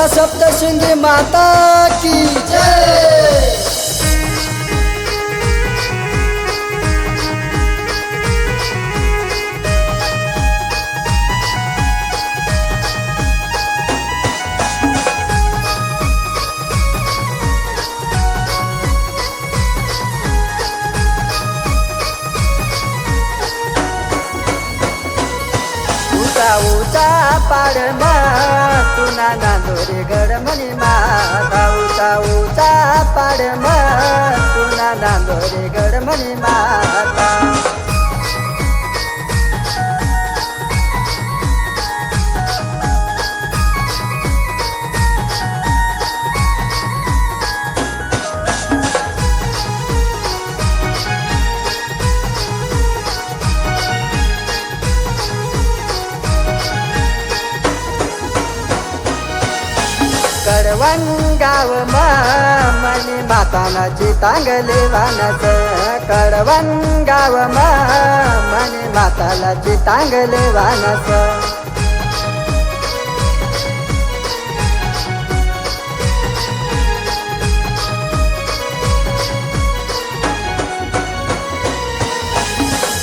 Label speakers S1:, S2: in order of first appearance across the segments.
S1: बोला सप्तशृंगी माता की जय। उचा उचा पाडमा ना नांदोरे गड मनी माता उचा उचा पाडमा तुना नांदोरे गड मनी माता. कडवण गाव मनी मातानाची तांगले वानस. कडवण गाव मनी मातानाची तांगले वानस.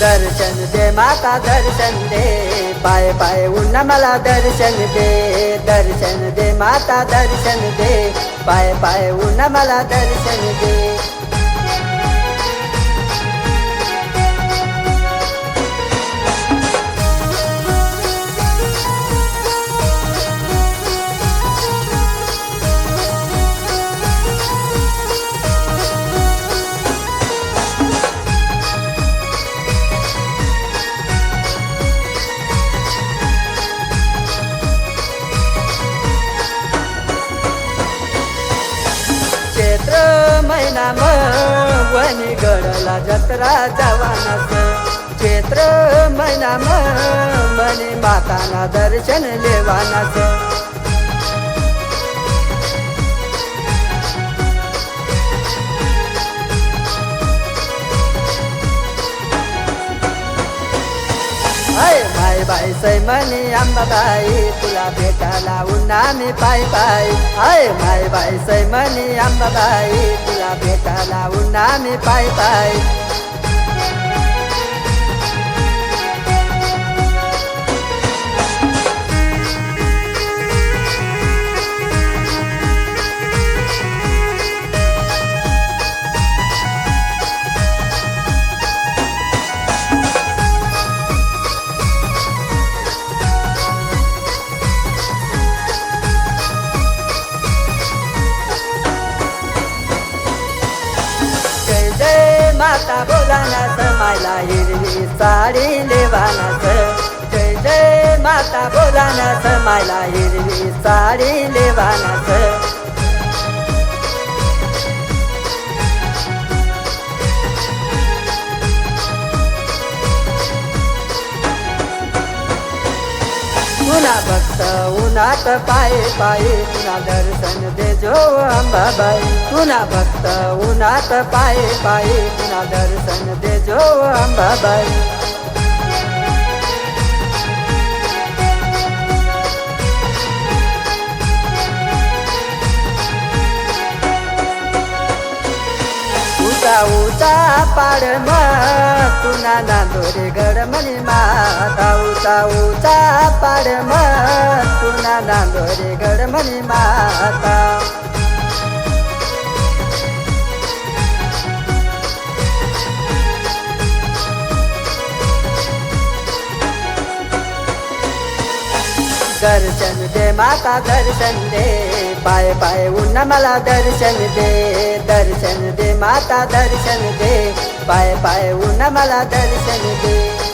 S1: दर्शन दे माता दर्शन दे. पाय पाय उन्हा मला दर्शन दे. दर्शन दे माता दर्शन दे. पाय पाय उन्हा मला दर्शन दे. महिना म गडला जत्रा जवानस चैत्र महिना म मनी माताना दर्शन लेवानस बाई सै मनी अंबाबाई तुला भेटायला उन्हा मी पाय पाय. हाय माय बाई सै मनी अंबाबाई तुला भेटायला उन्हा मी पाय पाय. आता माता बोलानास मायला हिरवी साडी लेवानास जय जय माता बोलानास मायला हिरवी साडी लेवानास पुन्हा भक्त उन्हात पाये पाये पुन्हा दर्शन दे जो अंबाबाई पुन्हा भक्त उन्हात पाये पाये पुन्हा दर्शन दे जो अंबाबाई उचा उचा पाड तुना नांदोरे गड म्हणी माता उचा उचा पाड तुना नांदोरे गड माता. दर्शन दे माता दर्शन दे. पाय पाय उन्हा मला दर्शन दे. दर्शन दे माता दर्शन दे. पाय पाय उन्हा मला दर्शन दे.